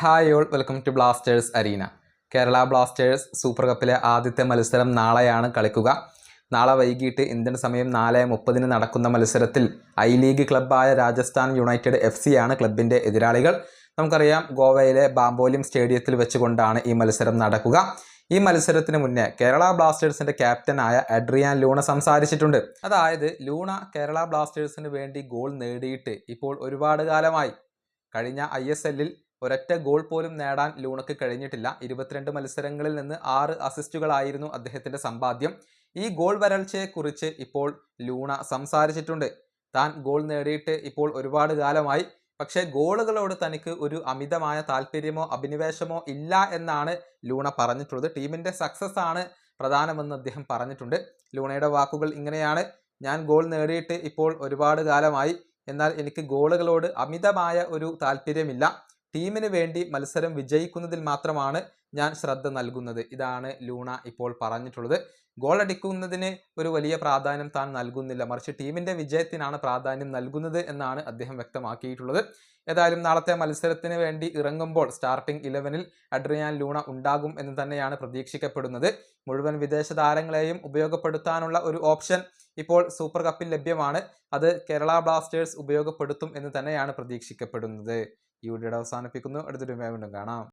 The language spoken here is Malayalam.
Hi all welcome to Blasters arena Kerala Blasters super കപ്പിലെ ആദ്യത്തെ മത്സരം നാളെയാണ് കളിക്കുക. നാളെ വൈകിട്ട് ഇന്ത്യൻ സമയം നാല് മുപ്പതിന് നടക്കുന്ന മത്സരത്തിൽ ഐ ലീഗ് ക്ലബ്ബായ രാജസ്ഥാൻ യുണൈറ്റഡ് എഫ് സി ആണ് ക്ലബിന്റെ എതിരാളികൾ. നമുക്കറിയാം ഗോവയിലെ ബാംബോലിം സ്റ്റേഡിയത്തിൽ വെച്ചുകൊണ്ടാണ് ഈ മത്സരം നടക്കുക. ഈ മത്സരത്തിന് മുന്നേ കേരള ബ്ലാസ്റ്റേഴ്സിന്റെ ക്യാപ്റ്റനായ അഡ്രിയാൻ ലൂണ സംസാരിച്ചിട്ടുണ്ട്. അതായത് ലൂണ കേരള ബ്ലാസ്റ്റേഴ്സിന് വേണ്ടി ഗോൾ നേടിയിട്ട് ഇപ്പോൾ ഒരുപാട് കാലമായി. കഴിഞ്ഞ ഐ എസ് എല്ലിൽ ഒരൊറ്റ ഗോൾ പോലും നേടാൻ ലൂണക്ക് കഴിഞ്ഞിട്ടില്ല. ഇരുപത്തിരണ്ട് മത്സരങ്ങളിൽ നിന്ന് ആറ് അസിസ്റ്റുകളായിരുന്നു അദ്ദേഹത്തിന്റെ സമ്പാദ്യം. ഈ ഗോൾ വരൾച്ചയെക്കുറിച്ച് ഇപ്പോൾ ലൂണ സംസാരിച്ചിട്ടുണ്ട്. താൻ ഗോൾ നേടിയിട്ട് ഇപ്പോൾ ഒരുപാട് കാലമായി. പക്ഷേ ഗോളുകളോട് തനിക്ക് ഒരു അമിതമായ താല്പര്യമോ അഭിനിവേശമോ ഇല്ല എന്നാണ് ലൂണ പറഞ്ഞിട്ടുള്ളത്. ടീമിന്റെ സക്സസ് ആണ് പ്രധാനമെന്ന് അദ്ദേഹം പറഞ്ഞിട്ടുണ്ട്. ലൂണയുടെ വാക്കുകൾ ഇങ്ങനെയാണ്. ഞാൻ ഗോൾ നേടിയിട്ട് ഇപ്പോൾ ഒരുപാട് കാലമായി. എന്നാൽ എനിക്ക് ഗോളുകളോട് അമിതമായ ഒരു താല്പര്യമില്ല. ടീമിന് വേണ്ടി മത്സരം വിജയിക്കുന്നതിൽ മാത്രമാണ് ഞാൻ ശ്രദ്ധ നൽകുന്നത്. ഇതാണ് ലൂണ ഇപ്പോൾ പറഞ്ഞിട്ടുള്ളത്. ഗോൾ അടിക്കുന്നതിന് ഒരു വലിയ പ്രാധാന്യം താൻ നൽകുന്നില്ല. മറിച്ച് ടീമിന്റെ വിജയത്തിനാണ് പ്രാധാന്യം നൽകുന്നത് എന്നാണ് അദ്ദേഹം വ്യക്തമാക്കിയിട്ടുള്ളത്. ഏതായാലും നാളത്തെ മത്സരത്തിന് വേണ്ടി ഇറങ്ങുമ്പോൾ സ്റ്റാർട്ടിംഗ് ഇലവനിൽ അഡ്രിയാൻ ലൂണ ഉണ്ടാകും എന്ന് തന്നെയാണ് പ്രതീക്ഷിക്കപ്പെടുന്നത്. മുഴുവൻ വിദേശ താരങ്ങളെയും ഉപയോഗപ്പെടുത്താനുള്ള ഒരു ഓപ്ഷൻ ഇപ്പോൾ സൂപ്പർ കപ്പിൽ ലഭ്യമാണ്. അത് കേരള ബ്ലാസ്റ്റേഴ്സ് ഉപയോഗപ്പെടുത്തും എന്ന് തന്നെയാണ് പ്രതീക്ഷിക്കപ്പെടുന്നത്. ഈ വീഡിയോ അവസാനിപ്പിക്കുന്നു. അടുത്തൊരു വീണ്ടും കാണാം.